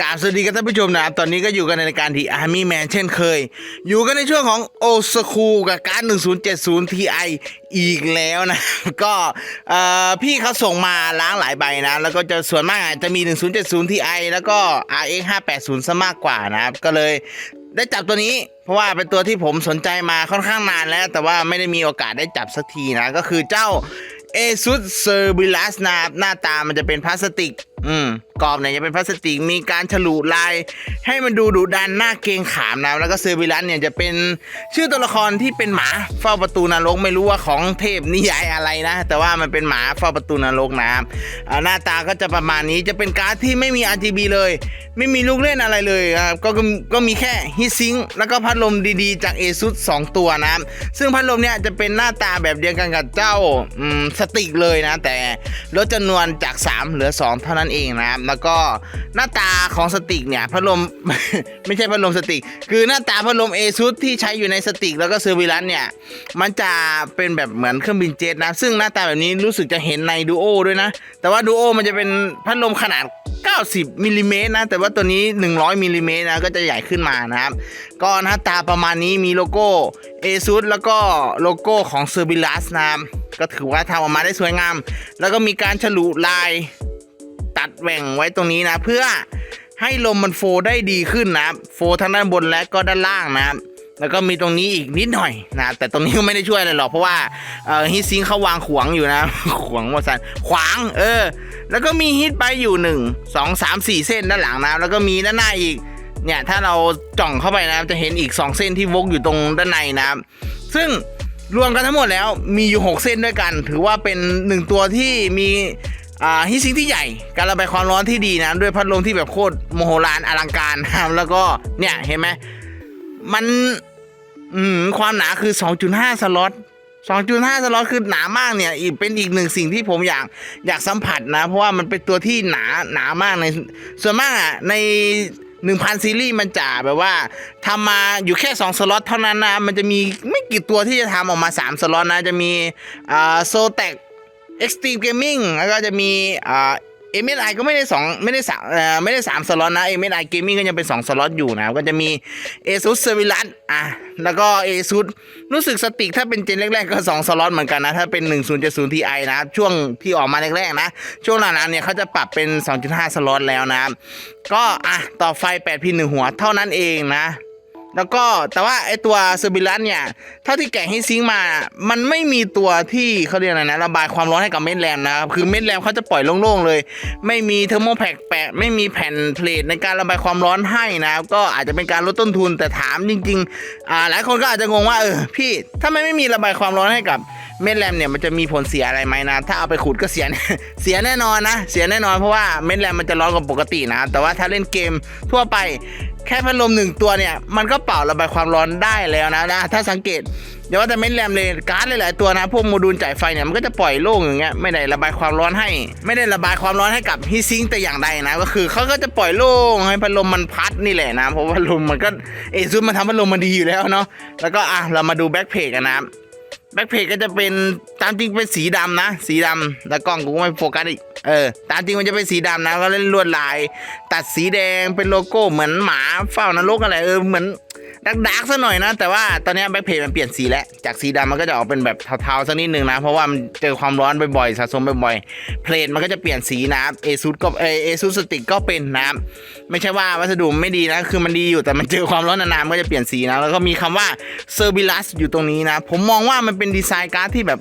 กราบสวัสดีกันท่านผู้ชมนะครับ ตอนนี้ก็อยู่กันในรายการที่ Army Man เช่นเคย อยู่กันในช่วงของโอสคูกับการ 1070 Ti อีกแล้วนะ ก็เอ่อพี่เขาส่งมาล้างหลายใบนะ แล้วก็จะส่วนมากอาจจะมี 1070 Ti แล้วก็ RX 580ซะมากกว่านะครับ ก็เลย ได้จับตัวนี้ เพราะว่าเป็นตัวที่ผมสนใจมาค่อนข้างนานแล้ว แต่ว่าไม่ได้มีโอกาสได้จับสักทีนะ ก็คือเจ้า ASUS Cerberus นะครับหน้าตามันจะเป็นพลาสติก อืมกรอบเนี่ยจะเป็นพลาสติกมีการฉลุลาย ให้มันดูดุดันหน้าเกงขามนะแล้วก็เซอร์บิลัสเนี่ยจะเป็นชื่อตัวละครที่เป็นหมาเฝ้าประตูนรกไม่รู้ว่าของเทพนิยายอะไรนะ แต่ว่ามันเป็นหมาเฝ้าประตูนรกนะครับหน้าตาก็จะประมาณนี้จะเป็นการ์ดที่ไม่มี RGB เลย ไม่มีลูกเล่นอะไรเลยครับก็ก็ก็มีแค่ฮิตซิงแล้วก็พัดลมดีๆ จาก ASUS 2 ตัวนะครับซึ่งพัดลมเนี่ยจะเป็นหน้าตาแบบเดียวกันกับเจ้าสติกเลยนะ แต่ลดจำนวนจาก 3 เหลือ 2 เท่านั้นเองนะครับแล้วก็หน้าตาของสติกเนี่ยพัดลม ไม่ใช่พัดลมสติก คือหน้าตาพัดลม ASUS ที่ใช้อยู่ในสติกแล้วก็เซอร์วิลัสเนี่ยมันจะเป็นแบบเหมือนเครื่องบินเจ็ตนะซึ่งหน้าตาแบบนี้รู้สึกจะเห็นในดูโอด้วยนะ แต่ว่าดูโอมันจะเป็นพัดลมขนาด 90มิลลิเมตรนะ แต่ว่าตัวนี้ 100มิลลิเมตรนะ ก็จะใหญ่ขึ้นมานะครับ ก็หน้าตาประมาณนี้มีโลโก้ ASUS แล้วก็โลโก้ของ c e r b i l u s นะครับ ก็ถือว่าทำออกมาได้สวยงาม แล้วก็มีการฉลุลาย ตัดแหว่งไว้ตรงนี้นะ เพื่อให้ลมมันโฟได้ดีขึ้นนะโฟทั้งด้านบนและก็ด้านล่างนะครับแล้วก็มีตรงนี้อีกนิดหน่อยนะ แต่ตรงนี้ก็ไม่ได้ช่วยอะไรหรอกเพราะว่าเอ่อฮิตซิงเขาวางขวางอยู่นะ ขวางว่าสันขวางเออ แล้วก็มีฮิตไปอยู่หนึ่งสองสามสี่เส้นด้านหลังนะแล้วก็มีด้านหน้าอีกเนี่ยถ้าเราจ่องเข้าไปนะจะเห็นอีก 2 เส้นที่วกอยู่ตรงด้านในนะซึ่งรวมกันทั้งหมดแล้วมีอยู่ 6 เส้นด้วยกัน ถือว่าเป็น 1 ตัวที่มี อ่าฮิตซิงที่ใหญ่ การระบายความร้อนที่ดีนะ ด้วยพัดลมที่แบบโคตรโมโหลานอลังการครับแล้วก็เนี่ยเห็นไหมมันอืมความหนาคือ 2.5 สล็อต2.5 สล็อตคือหนามากเนี่ยอีกเป็นอีกหนึ่งสิ่งที่ผมอยากอยากสัมผัสนะ เพราะว่ามันเป็นตัวที่หนาหนามากในส่วนมากอะใน1,000 ซีรีส์มันจะแบบว่าทำมาอยู่แค่ 2 สล็อตเท่านั้นนะ มันจะมีไม่กี่ตัวที่จะทำออกมา 3 สล็อตนะ จะมีอ่าโซแตก Extreme Gaming แล้วก็จะมีอ่า MSI ก็ไม่ได้สองไม่ได้สามไม่ได้สามสล็อตนะ MSI Gaming ก็ยังเป็นสองสล็อตอยู่นะก็จะมี ASUS s e r v i l a n อะแล้วก็ ASUS รู้สึกสติกถ้าเป็นเจนแรกๆก็2สล็อตเหมือนกันนะถ้าเป็น1070 Ti นะช่วงที่ออกมาแรกๆนะ ช่วงหลังๆเนี่ยเขาจะปรับเป็น2.5สล็อตแล้วนะ ก็อะต่อไฟ8พินหนึ่งหัวเท่านั้นเองนะ แล้วก็แต่ว่าไอตัวเซอร์บิลัสเนี่ยเท่าที่แกะให้ซิงมา มันไม่มีตัวที่เขาเรียกอะไรนะระบายความร้อนให้กับเม็ดแรมนะครับคือเม็ดแรมเขาจะปล่อยโล่งๆเลย ไม่มีเทอร์โมแพคแปะไม่มีแผ่นเพลทในการระบายความร้อนให้นะครับก็อาจจะเป็นการลดต้นทุนแต่ถามจริงๆอ่าหลายคนก็อาจจะงงว่าเออพี่ถ้าไม่ไม่มีระบายความร้อนให้กับ เม็ดแรมเนี่ยมันจะมีผลเสียอะไรไหมนะ ถ้าเอาไปขุดก็เสียเสียแน่นอนนะ เสียแน่นอนเพราะว่าเม็ดแรมมันจะร้อนกว่าปกตินะ แต่ว่าถ้าเล่นเกมทั่วไปแค่พัดลมหนึ่งตัวเนี่ย มันก็เป่าระบายความร้อนได้แล้วนะนะ ถ้าสังเกตเดี๋ยวว่าแต่เม็ดแรมเลยการ์ดหลายๆตัวนะ พวกโมดูลจ่ายไฟเนี่ยมันก็จะปล่อยโล่งอย่างเงี้ยไม่ได้ระบายความร้อนให้ ไม่ได้ระบายความร้อนให้กับฮีซิงแต่อย่างใดนะ ก็คือเขาก็จะปล่อยโล่งให้พัดลมมันพัดนี่แหละนะเพราะว่าพัดลมมันก็เอซุมันทำพัดลมมันดีอยู่แล้วเนาะแล้วก็อะเรามาดูแบ็คเพจกันนะ แบ็คเพจก็จะเป็นตามจริงเป็นสีดำนะ สีดำแล้วกล้องกูก็ไม่โฟกัสอีกเออตามจริงมันจะเป็นสีดำนะก็เล่นลวดลาย ตัดสีแดงเป็นโลโก้เหมือนหมาเฝ้านรกอะไรเออเหมือน ดักดักๆซะหน่อยนะ แต่ว่าตอนนี้แบ็คเพจมันเปลี่ยนสีแล้ว จากสีดำมันก็จะออกเป็นแบบเทาๆสักนิดนึงนะ เพราะว่ามันเจอความร้อนบ่อยๆสะสมบ่อยๆเพลทมันก็จะเปลี่ยนสีนะเอซูดก็เอเอซูสติกก็เป็นนะไม่ใช่ว่าวัสดุไม่ดีนะ คือมันดีอยู่แต่มันเจอความร้อนนานๆก็จะเปลี่ยนสีนะ แล้วก็มีคำว่าเซอร์บิลัสอยู่ตรงนี้นะ ผมมองว่ามันเป็นดีไซน์การ์ดที่แบบ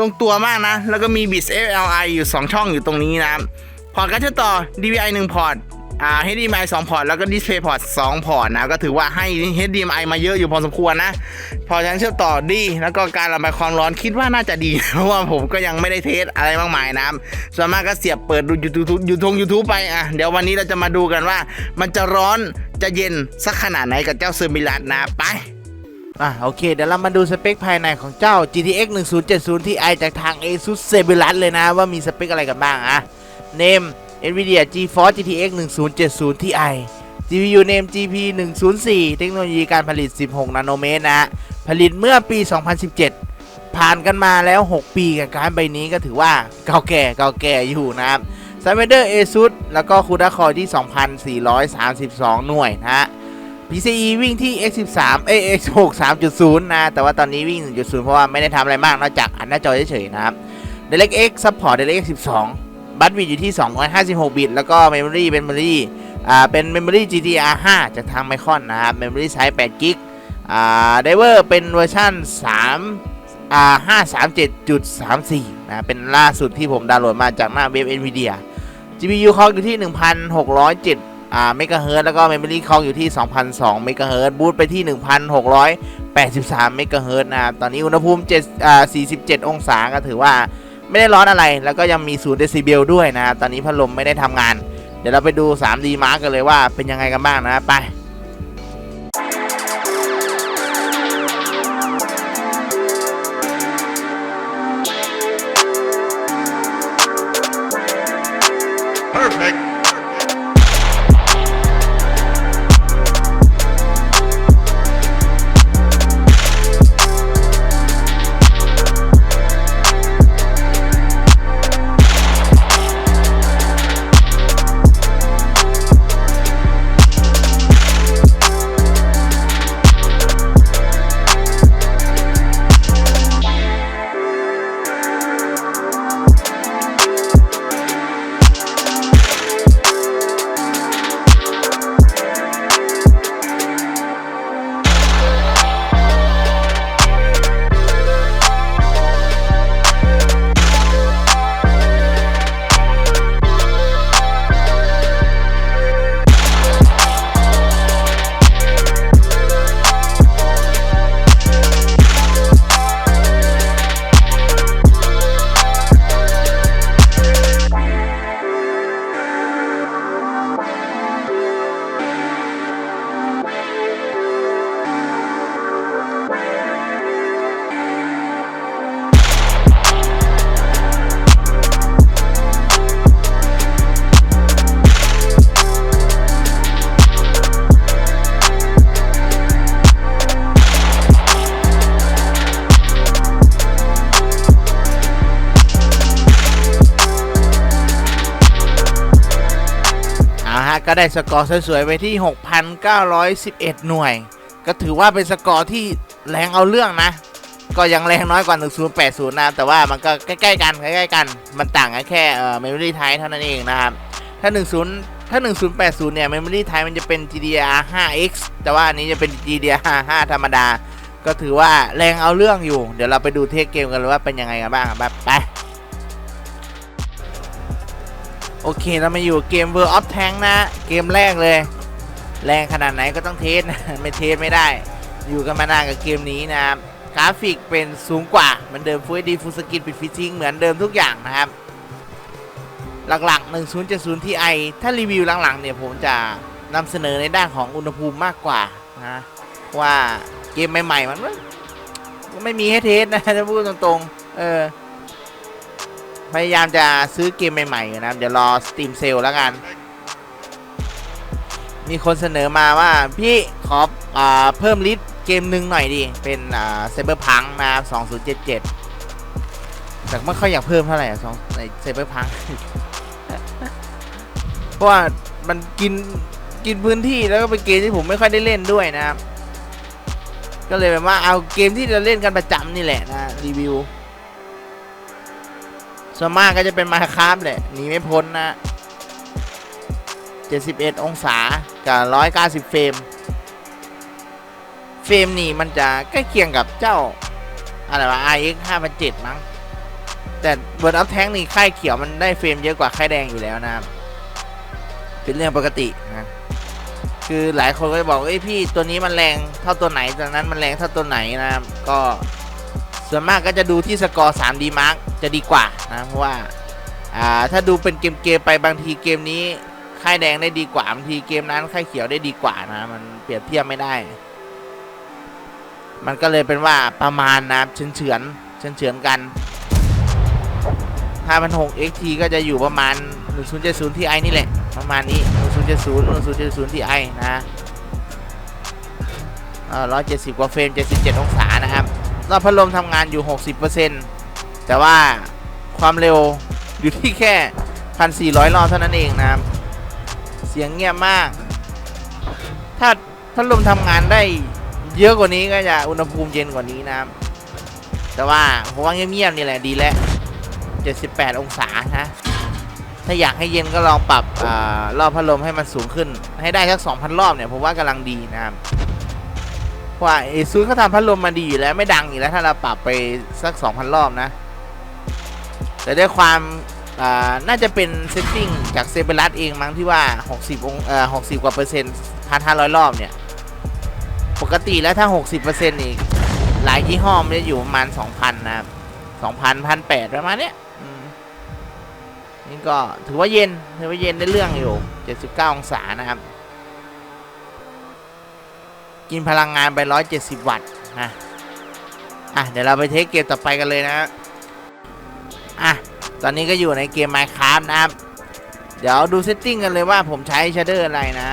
ลงตัวมากนะ แล้วก็มี b i s FLI อยู่ 2 ช่องอยู่ตรงนี้นะ พอร์ตการเชื่อมต่อ DVI 1 พอร์ต อ่า HDMI 2 พอร์ตแล้วก็ Display Port 2 พอร์ตนะก็ถือว่าให้ HDMI มาเยอะอยู่พอสมควรนะ พอร์ตการเชื่อมต่อดี แล้วก็การระบายความร้อนคิดว่าน่าจะดี เพราะว่าผมก็ยังไม่ได้เทสอะไรมากมายนะส่วนมากก็เสียบเปิดดู YouTube ยูทง YouTube ไปอะเดี๋ยววันนี้เราจะมาดูกันว่า มันจะร้อนจะเย็นสักขนาดไหนกับเจ้าเซอร์มิลัสนะไปอะโอเค เดี๋ยวเรามาดูสเปคภายในของเจ้า GTX 1070 Ti จากทาง ASUS c e b u l u s เลยนะ ว่ามีสเปคอะไรกันบ้างอะ Name NVIDIA GeForce GTX 1070 Ti GPU Name GP 104 เทคโนโลยีการผลิต 16 นาโนเมตรนะฮะผลิตเมื่อปี 2017 ผ่านกันมาแล้ว 6 ปีกับการใบนี้ก็ถือว่าเก่าแก่เก่าแก่อยู่นะครับ s y m e d e r ASUS แล้วก็ CUDA Core ที่ 2,432 หน่วยนะฮะ PCE วิ่งที่ X13 เอ้ X6 3.0 นะ แต่ว่าตอนนี้วิ่ง 1.0 เพราะว่าไม่ได้ทำอะไรมากนอกจากอันหน้าจอเฉยๆนะครับ DirectX Support DirectX 12 บัตวิดอยู่ที่ 256 บิต แล้วก็ Memory เป็น Memory อ่าเป็น Memory GDR 5 จากทาง Micron นะครับ Memory Size 8 g b อ่า Driver เป็นเวอร์ชัน3อ่า537.34นะเป็นล่าสุดที่ผมดาวน์โหลดมาจากหน้าเว็บ Nvidia GPU Clock อยู่ที่ 1,607อ่าเมกะเฮิร์ตแล้วก็ Memory Clock อยู่ที่ 2,002เมกะเฮิร์ตบูตไปที่ 1,683เมกะเฮิร์ตนะครับ ตอนนี้อุณหภูมิ7อ่า47 องศาก็ถือว่า ไม่ได้ร้อนอะไร แล้วก็ยังมี0เดซิเบลด้วยนะครับตอนนี้พัดลมไม่ได้ทำงาน เดี๋ยวเราไปดู 3D Mark กันเลยว่าเป็นยังไงกันบ้างนะ ไป ก็ได้สกอร์สวยๆไปที่ 6,911 หน่วย ก็ถือว่าเป็นสกอร์ที่แรงเอาเรื่องนะ ก็ยังแรงน้อยกว่า 1080 นะ แต่ว่ามันก็ใกล้ๆกันใกล้ๆกัน มันต่างกันแค่เอ่อ memory type เท่านั้นเองนะครับ ถ้า 10 ถ้า 1080 เนี่ย memory type มันจะเป็น GDDR 5X แต่ว่าอันนี้จะเป็น GDDR 5ธรรมดา ก็ถือว่าแรงเอาเรื่องอยู่ เดี๋ยวเราไปดูเทสเกมกันเลยว่าเป็นยังไงกันบ้างแบบไป โอเคเรามาอยู่เกม World of Tank นะ เกมแรกเลย แรงขนาดไหนก็ต้องเทสนะไม่เทสไม่ได้ อยู่กันมานานกับเกมนี้นะครับกราฟิกเป็นสูงกว่าเหมือนเดิม Full HD Full Screen ปิดฟิชชิ่งเหมือนเดิมทุกอย่างนะครับ หลักๆ 1070 Ti ถ้ารีวิวหลังๆเนี่ยผมจะนำเสนอในด้านของอุณหภูมิมากกว่านะว่าเกมใหม่ๆมันมันไม่มีให้เทสนะจะพูดตรงๆ เออ พยายามจะซื้อเกมใหม่ๆนะครับ เดี๋ยวรอสตรีมเซลแล้วกัน มีคนเสนอมาว่าพี่ขออเพิ่มลิสต์เกมหนึ่งหน่อยดิ เป็นเซเบอร์พังนะครับ2077 แต่ไม่ค่อยอยากเพิ่มเท่าไหร่อะสองในเซเบอร์พังเพราะว่ามันกินกินพื้นที่แล้วก็เป็นเกมที่ผมไม่ค่อยได้เล่นด้วยนะครับ ก็เลยแบบว่าเอาเกมที่เราเล่นกันประจำนี่แหละนะรีวิว ส่วนมากก็จะเป็นมาคราฟแหละหนีไม่พ้นนะ 71 องศากับ190 เฟรม เฟรมนี่มันจะใกล้เคียงกับเจ้า อะไรวะ RX 5007มั้ง แต่บนอัพแท้งนี่ค่ายเขียวมันได้เฟรมเยอะกว่าค่ายแดงอยู่แล้วนะครับ เป็นเรื่องปกตินะคือหลายคนก็จะบอกเอ้ยพี่ตัวนี้มันแรงเท่าตัวไหนตัวนั้นมันแรงเท่าตัวไหนนะครับก็ ส่วนมากก็จะดูที่สกอร์ 3D Mark จะดีกว่านะเพราะว่าถ้าดูเป็นเกมเกมๆไปบางทีเกมนี้ค่ายแดงได้ดีกว่าบางทีเกมนั้นค่ายเขียวได้ดีกว่านะมันเปรียบเทียบไม่ได้ มันก็เลยเป็นว่าประมาณนะเฉือนเฉือนเฉือนเฉือนกัน5,600 XT ก็จะอยู่ประมาณ 1070 Ti นี่แหละ ประมาณนี้ 1070 1070 Ti นะเอ่อ170 กว่าเฟรม 77 องศานะครับ รอบพัดลมทำงานอยู่ 60%แต่ว่าความเร็วอยู่ที่แค่ 1,400 รอบเท่านั้นเองนะครับ เสียงเงียบมาก ถ้าพัดลมทำงานได้เยอะกว่านี้ก็จะอุณหภูมิเย็นกว่านี้นะครับ แต่ว่าผมว่าเงียบๆนี่แหละดีแล้ว 78 องศานะถ้าอยากให้เย็นก็ลองปรับอรอบพัดลมให้มันสูงขึ้น ให้ได้สัก 2,000 รอบเนี่ยผมว่ากำลังดีนะครับ ว่าเอซูเขาทำพัดลมมาดีอยู่แล้วไม่ดังอยู่แล้วถ้าเราปรับไปสัก 2,000 รอบนะ แต่ด้วยความอ่าน่าจะเป็นเซตติ้งจากเซเบรัสเองมั้งที่ว่า 60องเอ่อ60 กว่าเปอร์เซ็นต์1,500รอบเนี่ย ปกติแล้วถ้า 60เปอร์เซ็นต์อีก หลายยี่ห้อมันจะอยู่ประมาณ 2,000 นะครับ2,000 1,800ประมาณเนี้ยนี่ก็ถือว่าเย็น ถือว่าเย็นได้เรื่องอยู่ 79 องศานะครับ กินพลังงานไป 170 วัตต์นะอะเดี๋ยวเราไปเทสเกมต่อไปกันเลยนะอะตอนนี้ก็อยู่ในเกม Minecraft นะครับ เดี๋ยวดูเซตติ้งกันเลยว่าผมใช้ช a เดอร์อะไรนะ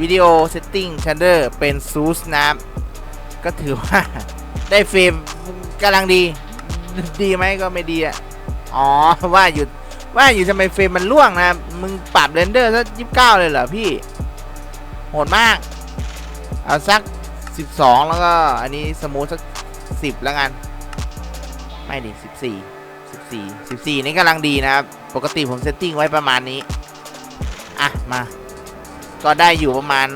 วิดีโอเซตติ้งช a เดอร์เป็นซูสนะครับก็ถือว่าได้เฟรมกำลังดี ดีไหมก็ไม่ดีอะอ๋อว่าอยู่ว่าอยู่ทำไมเฟรมมันล่วงนะ มึงปรับเรนเดอร์สักยี่สิบเก้าเลยเหรอพี่ โหดมาก เอาสักสิบสองแล้วก็อันนี้สมูทสักสิบแล้วกัน ไม่ดิสิบสี่สิบสี่สิบสี่นี่กำลังดีนะครับ ปกติผมเซตติ้งไว้ประมาณนี้ อะ มา ก็ได้อยู่ประมาณ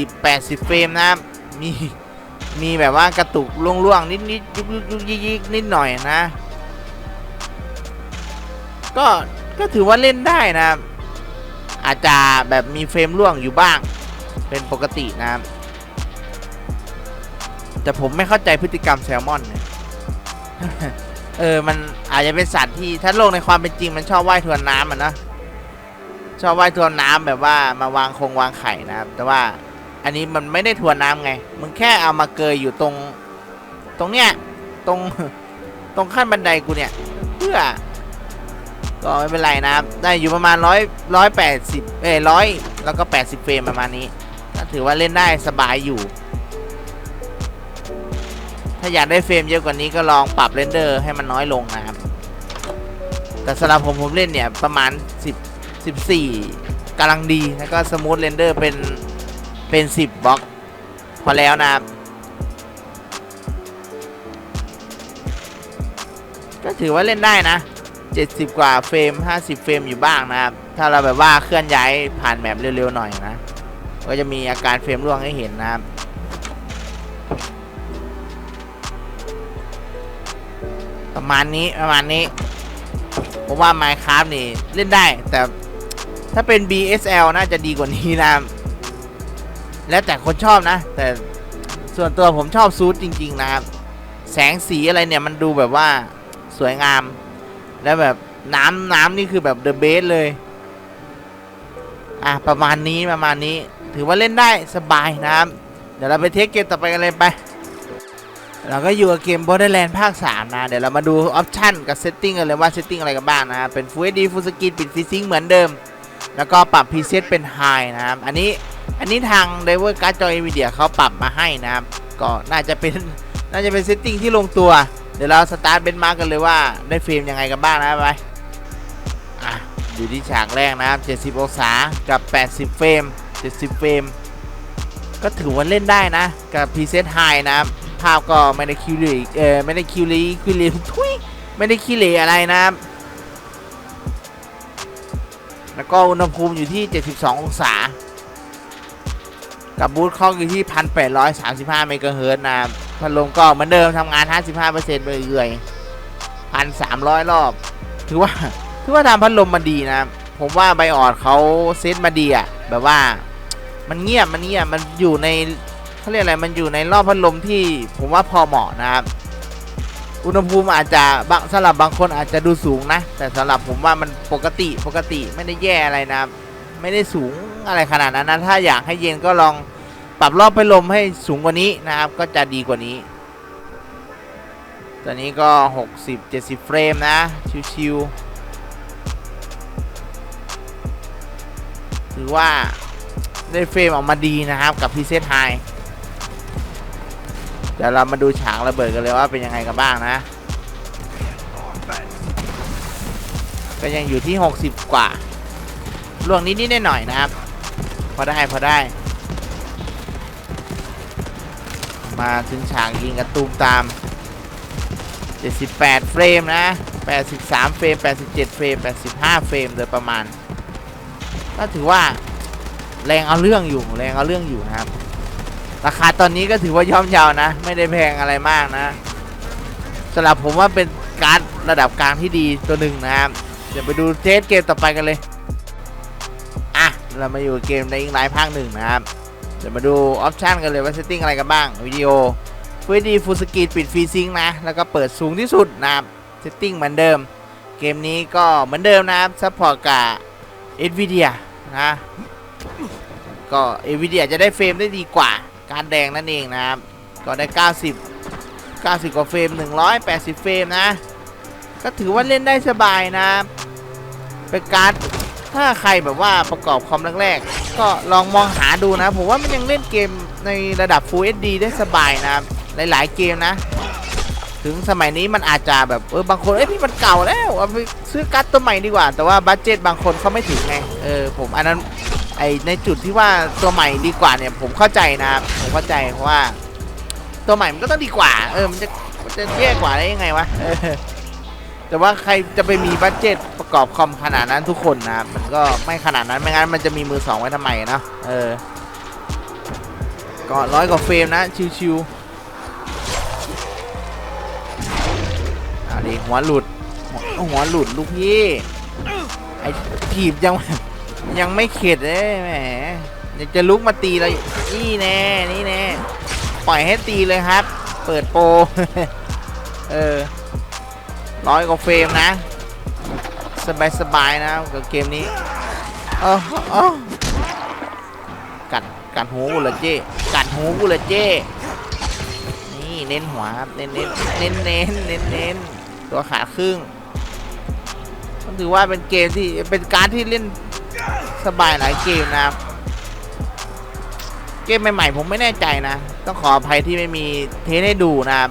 60-80 เฟรมนะครับ มีมีแบบว่ากระตุกล่วงๆ นิดๆยุกยุกยิกยิกนิดหน่อยนะ ก็ก็ถือว่าเล่นได้นะครับอาจจะแบบมีเฟรมล่วงอยู่บ้าง เป็นปกตินะครับ แต่ผมไม่เข้าใจพฤติกรรมแซลมอนเนี่ยเออ มันอาจจะเป็นสัตว์ที่ถ้าโลกในความเป็นจริงมันชอบว่ายทวนน้ำอะนะชอบว่ายทวนน้ำแบบว่ามาวางคงวางไข่นะครับ แต่ว่าอันนี้มันไม่ได้ทวนน้ำไง มึงแค่เอามาเกยอยู่ตรง ตรงเนี้ยตรงตรงขั้นบันไดกูเนี่ย เพื่อ ก็ไม่เป็นไรนะครับ ได้อยู่ประมาณร้อยร้อยแปดสิบเอ้ร้อยแล้วก็แปดสิบเฟรมประมาณนี้ถือว่าเล่นได้สบายอยู่ ถ้าอยากได้เฟรมเยอะกว่านี้ก็ลองปรับเรนเดอร์ให้มันน้อยลงนะครับ แต่สำหรับผมผมเล่นเนี่ยประมาณ 10 14กำลังดี แล้วก็สมูทเรนเดอร์เป็นเป็น 10บล็อกพอแล้วนะครับ ก็ถือว่าเล่นได้นะ 70 กว่าเฟรม 50 เฟรมอยู่บ้างนะครับ ถ้าเราแบบว่าเคลื่อนย้ายผ่านแมปเร็วๆหน่อยนะ ก็จะมีอาการเฟรมร่วงให้เห็นนะครับ ประมาณนี้ประมาณนี้ ผมว่า Minecraft นี่เล่นได้ แต่ถ้าเป็น BSL น่าจะดีกว่านี้นะ แล้วแต่คนชอบนะ แต่ส่วนตัวผมชอบซูดจริง ๆ นะครับ แสงสีอะไรเนี่ยมันดูแบบว่าสวยงาม แล้วแบบน้ำน้ำนี่คือแบบเดอะเบสเลย อะ ประมาณนี้ประมาณนี้ ถือว่าเล่นได้สบายนะครับ เดี๋ยวเราไปเทสเกมต่อไปกันเลยไป เราก็อยู่กับเกม Borderland ภาค 3 นะ เดี๋ยวเรามาดูออปชันกับเซตติ้งกันเลยว่าเซตติ้งอะไรกันบ้างนะเป็น Full HD Full Screen ปิดฟีซิงเหมือนเดิม แล้วก็ปรับ preset เป็น High นะครับ อันนี้อันนี้ทาง Driver Card จอ Nvidia เขาปรับมาให้นะครับ ก็น่าจะเป็นน่าจะเป็นเซตติ้งที่ลงตัว เดี๋ยวเราสตาร์ทเบนมาร์กกันเลยว่าได้เฟรมยังไงกันบ้างนะไปอะอยู่ที่ฉากแรกนะครับ70 องศากับ 80 เฟรม 70 เฟรม ก็ถือว่าเล่นได้นะ กับ preset high นะครับ ภาพก็ไม่ได้คิวรีเออไม่ได้คิวรีคิวรีทุยไม่ได้คิเลอะไรนะครับ แล้วก็อุณหภูมิอยู่ที่ 72 องศา กับบูทคล็อกอยู่ที่ 1835เมกะเฮิรตนะครับพัดลมก็เหมือนเดิมทำงาน 55%ไปเรื่อยๆ1,300 รอบ ถือว่าถือว่าทำพัดลมมาดีนะ ผมว่าไบออดเขาเซตมาดีอะแบบว่ามันเงียบมันเงียบมันอยู่ใน เขาเรียกอะไรมันอยู่ในรอบพัดลมที่ผมว่าพอเหมาะนะครับ อุณหภูมิอาจจะบางสำหรับบางคนอาจจะดูสูงนะ แต่สำหรับผมว่ามันปกติปกติไม่ได้แย่อะไรนะครับไม่ได้สูงอะไรขนาดนั้นนะถ้าอยากให้เย็นก็ลองปรับรอบพัดลมให้สูงกว่านี้นะครับ ก็จะดีกว่านี้ตอนนี้ก็ 60 70 เฟรมนะ ชิวๆถือว่าได้เฟรมออกมาดีนะครับกับพีเซตไฮ เดี๋ยวเรามาดูฉากระเบิดกันเลยว่าเป็นยังไงกันบ้างนะ ก็ยังอยู่ที่ 60 กว่าล่วงนิดนิดหน่อยนะครับ พอได้พอได้ มาถึงฉากยิงกระตูมตาม 78 เฟรมนะ 83 เฟรม 87 เฟรม 85 เฟรมโดยประมาณ ก็ถือว่าแรงเอาเรื่องอยู่แรงเอาเรื่องอยู่นะครับ ราคาตอนนี้ก็ถือว่าย่อมเยาวนะ ไม่ได้แพงอะไรมากนะสำหรับผมว่าเป็นการ์ดระดับกลางที่ดีตัวหนึ่งนะครับเดี๋ยวไปดูเทสเกมต่อไปกันเลย อะ เรามาอยู่เกมในอิงไลน์ภาคหนึ่งนะครับ เดี๋ยวมาดูออปชันกันเลยว่าเซตติ้งอะไรกันบ้าง วิดีโอฟูดีฟูสกีปิดฟรีซิงนะ แล้วก็เปิดสูงที่สุดนะครับเซตติ้งเหมือนเดิม เกมนี้ก็เหมือนเดิมนะครับซัพพอร์ตกับ NVIDIA นะ ก็ NVIDIA จะได้เฟรมได้ดีกว่า การแดงนั่นเองนะครับ ก็ได้ 90 90 กว่าเฟรม 180 เฟรมนะ ก็ถือว่าเล่นได้สบายนะ เป็นการถ้าใครแบบว่าประกอบคอมแรกๆ ก็ลองมองหาดูนะ ผมว่ามันยังเล่นเกมในระดับ Full HD ได้สบายนะ หลายๆเกมนะ ถึงสมัยนี้มันอาจจะแบบเออบางคนเอ้ยพี่มันเก่าแล้วเอาไปซื้อการ์ดตัวใหม่ดีกว่า แต่ว่าบัตเจ็ตบางคนเขาไม่ถึงไง เออผมอันนั้น ไอในจุดที่ว่าตัวใหม่ดีกว่าเนี่ย ผมเข้าใจนะครับผมเข้าใจเพราะว่า ตัวใหม่มันก็ต้องดีกว่า เออมันจะมันจะแย่กว่าได้ยังไงวะแต่ว่าใครจะไปมีบัตเจ็ตประกอบคอมขนาดนั้นทุกคนนะครับมันก็ไม่ขนาดนั้นไม่งั้นมันจะมีมือสองไว้ทำไมเนาะเออก็ร้อยกว่าเฟรมนะชิวๆเอาดิหัวหลุดหัวหลุดลูกพี่ไอ้ถีบยัง ยังไม่เข็ดเลยแหมอยากจะลุกมาตีเรานี่แน่นี่แน่ปล่อยให้ตีเลยครับ เปิดโปรเออร้อยกว่าเฟรมนะ สบายสบายๆนะกับเกมนี้เออเออกัดกัดหูกูเลยเจ้กัดหูกูเลยเจ้นี่เน้นหัวครับเน้นเน้นเน้นเน้นเน้นเน้นตัวขาครึ่งก็ถือว่าเป็นเกมที่เป็นการที่เล่น สบายหลายเกมนะครับ เกมใหม่ๆผมไม่แน่ใจนะ ต้องขออภัยที่ไม่มีเทสให้ดูนะครับ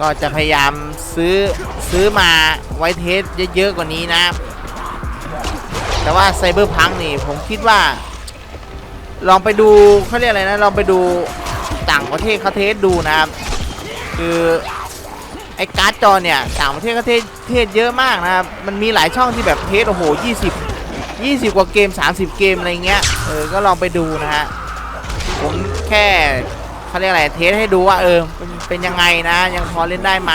ก็จะพยายามซื้อซื้อมาไว้เทสเยอะๆกว่านี้นะ แต่ว่าไซเบอร์พังนี่ผมคิดว่า ลองไปดูเขาเรียกอะไรนะ ลองไปดูต่างประเทศเขาเทสดูนะครับ คือ ไอ้การ์ดจอเนี่ยต่างประเทศเขาเทสเทสเยอะมากนะครับ มันมีหลายช่องที่แบบเทสโอ้โห 20 20 กว่าเกม 30 เกมอะไรเงี้ย เออ ก็ลองไปดูนะฮะ ผมแค่เขาเรียกอะไร เทสให้ดูว่าเออ เป็นเป็นยังไงนะ ยังพอเล่นได้ไหม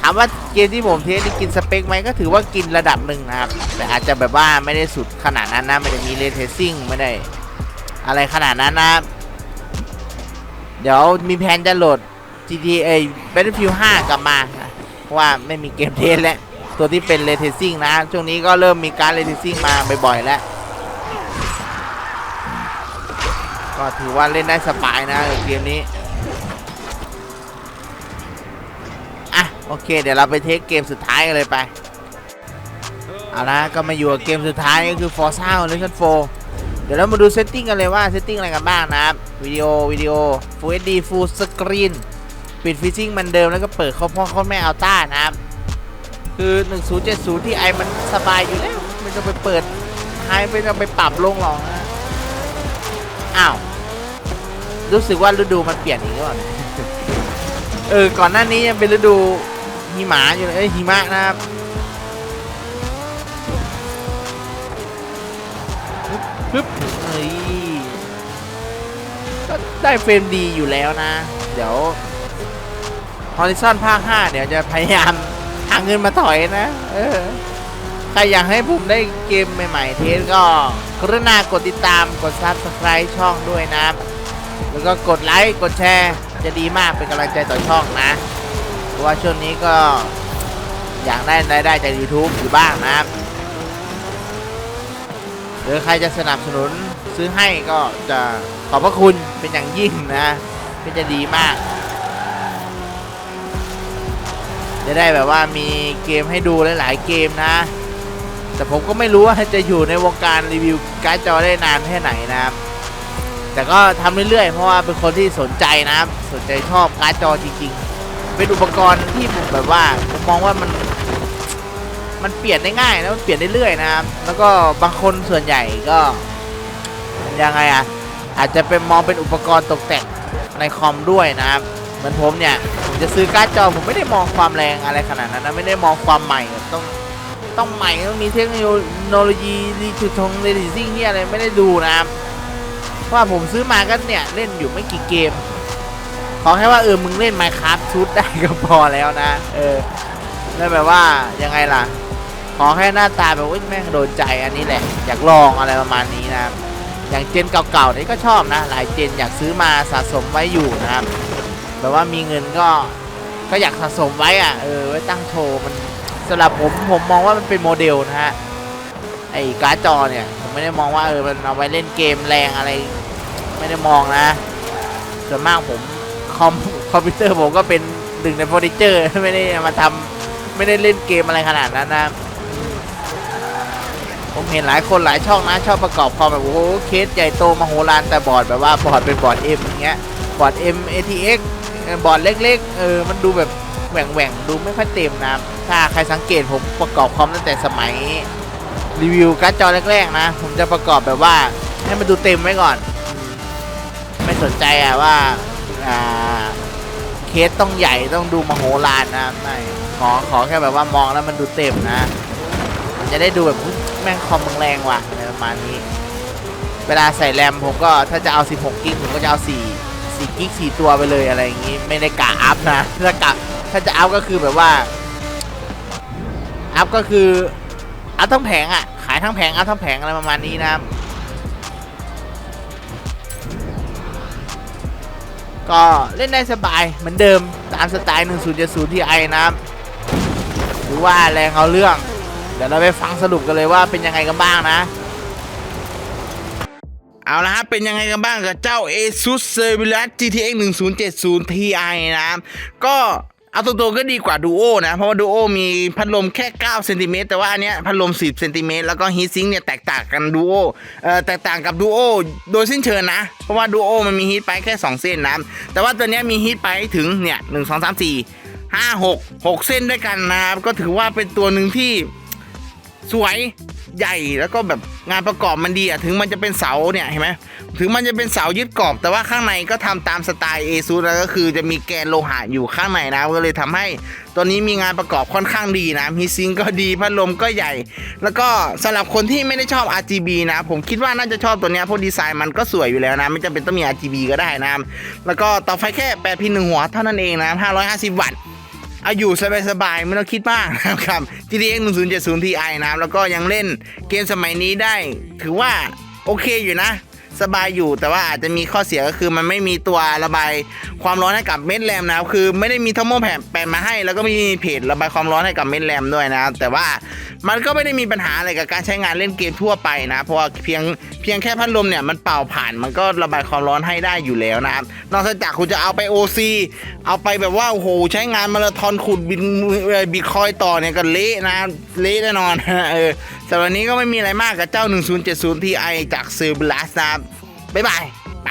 ถามว่าเกมที่ผมเทสนี่กินสเปคไหมก็ถือว่ากินระดับหนึ่งนะครับ แต่อาจจะแบบว่าไม่ได้สุดขนาดนั้นนะ ไม่ได้มีเรทเทสซิ่งไม่ได้อะไรขนาดนั้นนะครับเดี๋ยวมีแผนจะโหลด GTA Battlefield 5 กลับมาเพราะว่าไม่มีเกมเทสแล้ว ตัวที่เป็นเรทเทซิ่งนะ ช่วงนี้ก็เริ่มมีการเรทเทซิ่งมาบ่อยๆแล้ว ก็ถือว่าเล่นได้สบายนะเกมนี้ อะ โอเค เดี๋ยวเราไปเทคเกมสุดท้ายกันเลยไป เอาละก็มาอยู่กับเกมสุดท้ายก็คือ Forza Horizon 4เดี๋ยวเรามาดูเซตติ้งกันเลยว่าเซตติ้งอะไรกันบ้างนะครับ วิดีโอ วิดีโอ Full HD Full Screen ปิดฟิซซิ่งมันเดิมแล้วก็เปิดเข้าพ่อเข้าแม่อัลต้านะครับ คือ 1070 ที่ไอมันสบายอยู่แล้วไม่ต้องไปเปิดไฮไม่ต้องไปปรับลงหรอกนะอ้าว รู้สึกว่าฤดูมันเปลี่ยนอีกแล้วเนี่ยเออ ก่อนหน้านี้ยังเป็นฤดูหิมะอยู่เลยเอ้ยหิมะนะครับปึ๊บเฮ้ยก็ได้เฟรมดีอยู่แล้วนะ เดี๋ยว Horizon ภาค 5 เดี๋ยวจะพยายามหาเงินมาถอยนะ เออ ใครอยากให้ผมได้เกมใหม่ๆ เทสก็กรุณากดติดตามกด Subscribe ช่องด้วยนะ แล้วก็กดไลค์กดแชร์จะดีมากเป็นกำลังใจต่อช่องนะ เพราะว่าช่วงนี้ก็อยากได้รายได้จาก YouTube อยู่บ้างนะหรือใครจะสนับสนุนซื้อให้ก็จะขอบพระคุณเป็นอย่างยิ่งนะก็นจะดีมาก จะได้แบบว่ามีเกมให้ดูหลายๆเกมนะ แต่ผมก็ไม่รู้ว่าจะอยู่ในวงการรีวิวการ์ดจอได้นานแค่ไหนนะครับแต่ก็ทำเรื่อยๆ เพราะว่าเป็นคนที่สนใจนะครับสนใจชอบการ์ดจอจริงๆ เป็นอุปกรณ์ที่ผมแบบว่าผมมองว่ามัน มันเปลี่ยนได้ง่ายนะมันเปลี่ยนได้เรื่อยนะครับ แล้วก็บางคนส่วนใหญ่ก็ยังไงอะอาจจะเป็นมองเป็นอุปกรณ์ตกแต่งในคอมด้วยนะครับ มือนผมเนี่ยผมจะซื้อการ์ดจอผมไม่ได้มองความแรงอะไรขนาดนั้นนะไม่ได้มองความใหม่ต้องต้องใหม่ต้องมีเทคโนโลยีรีจุดทงเรดิซิ่งเนี่ยอะไรไม่ได้ดูนะครับเพราะว่าผมซื้อมาก็เนี่ยเล่นอยู่ไม่กี่เกม ขอแค่ว่าเออมึงเล่น Minecraft ชุดได้ก็พอแล้วนะ เออแล้วแบบว่ายังไงล่ะ ขอแค่หน้าตาแบบว่าแม่งโดนใจอันนี้แหละ อยากลองอะไรประมาณนี้นะครับอย่างเจนเก่าๆนี่ก็ชอบนะ หลายเจนอยากซื้อมาสะสมไว้อยู่นะครับ แบบว่ามีเงินก็ก็อยากสะสมไว้อะเออไว้ตั้งโชว์มันสำหรับผมผมมองว่ามันเป็นโมเดลนะฮะไอ้การ์ดจอเนี่ยผมไม่ได้มองว่าเออมันเอาไว้เล่นเกมแรงอะไร ไม่ได้มองนะส่วนมากผมคอมคอมพิวเตอร์ผมก็เป็นหนึ่งในเฟอร์นิเจอร์ไม่ได้มาทำไม่ได้เล่นเกมอะไรขนาดนั้นนะผมเห็นหลายคนหลายช่องนะชอบประกอบคอมแบบโอ้โหเคสใหญ่โตมโหฬารแต่บอร์ดแบบว่าบอร์ดเป็นบอร์ด M อย่างเงี้ยบอร์ด M ATX เออ บอร์ดเล็กๆ เออ มันดูแบบแหว่งแหว่งๆดูไม่ค่อยเต็มนะ ถ้าใครสังเกตผมประกอบคอมตั้งแต่สมัยรีวิวการ์ดจอแรกๆนะ ผมจะประกอบแบบว่าให้มันดูเต็มไว้ก่อน ไม่สนใจอะว่าอ่าเคสต้องใหญ่ต้องดูมโหฬารนะไม่ขอขอแค่แบบว่ามองแล้วมันดูเต็มนะ มันจะได้ดูแบบแม่งคอมมึงแรงว่ะอะไรประมาณนี้ เวลาใส่แรมผมก็ถ้าจะเอา 16 กิกผมก็จะเอา 4 4กิก4ตัวไปเลยอะไรอย่างงี้ไม่ได้กะอัพนะถ้ากะถ้าจะอัพก็คือแบบว่าอัพก็คืออัพทั้งแผงอะขายทั้งแผงอัพทั้งแผงอะไรประมาณนี้นะครับก็เล่นได้สบายเหมือนเดิมตามสไตล์ 1070 Ti นะครับหรือว่าแรงเอาเรื่อง เดี๋ยวเราไปฟังสรุปกันเลยว่าเป็นยังไงกันบ้างนะ เอาละครับเป็นยังไงกันบ้างกับเจ้า ASUS Serverless GTX 1070 Ti นะครับก็เอาตัวๆก็ดีกว่า Duo นะ เพราะว่า Duo มีพัดลมแค่9เซนติเมตรแต่ว่าอันเนี้ยพัดลม 10เซนติเมตรแล้วก็ฮีทซิงค์เนี่ยแตกต่างกัน Duo เอ่อแตกต่างกับ Duo โดยสิ้นเชิงนะ เพราะว่า Duo มันมีฮีทไปแค่ 2 เส้นนะ แต่ว่าตัวเนี้ยมีฮีทไปถึงเนี่ย1 2 3 4 5 6 6เส้นด้วยกันนะครับก็ถือว่าเป็นตัวหนึ่งที่ สวยใหญ่แล้วก็แบบงานประกอบมันดีอะถึงมันจะเป็นเสาเนี่ยเห็นไหมถึงมันจะเป็นเสายึดกรอบแต่ว่าข้างในก็ทำตามสไตล์เอซูแล้วก็คือจะมีแกนโลหะอยู่ข้างในนะก็เลยทำให้ตัวนี้มีงานประกอบค่อนข้างดีนะมีซิงก็ดีพัดลมก็ใหญ่ แล้วก็สำหรับคนที่ไม่ได้ชอบ RGB นะ ผมคิดว่าน่าจะชอบตัวเนี้ยเพราะดีไซน์มันก็สวยอยู่แล้วนะ ไม่จำเป็นต้องมี RGB ก็ได้นะแล้วก็ต่อไฟแค่8พินหนึ่งหัวเท่านั้นเองนะ550 วัตต์ เอาอยู่สบายๆไม่ต้องคิดมากนะครับ GTX 1070 Ti นะครับแล้วก็ยังเล่นเกมสมัยนี้ได้ ถือว่าโอเคอยู่นะ สบายอยู่แต่ว่าอาจจะมีข้อเสียก็คือมันไม่มีตัวระบายความร้อนให้กับเม็ดแรมนะครับคือไม่ได้มีทั้งโมแผ่นแปะมาให้ แล้วก็ไม่มีเพจระบายความร้อนให้กับเม็ดแรมด้วยนะครับแต่ว่า มันก็ไม่ได้มีปัญหาอะไรกับการใช้งานเล่นเกมทั่วไปนะ เพราะว่าเพียงเพียงแค่พัดลมเนี่ยมันเป่าผ่านมันก็ระบายความร้อนให้ได้อยู่แล้วนะครับ นอกจากคุณจะเอาไป OC เอาไปแบบว่าโอ้โหใช้งานมาราธอนขุดบินบิตคอยต่อเนี่ยก็เละนะเละแน่นอนเออสำหรับนี้ก็ไม่มีอะไรมากกับเจ้า 1070 Ti จาก c e r b l a s นะครับบ๊ายบายไป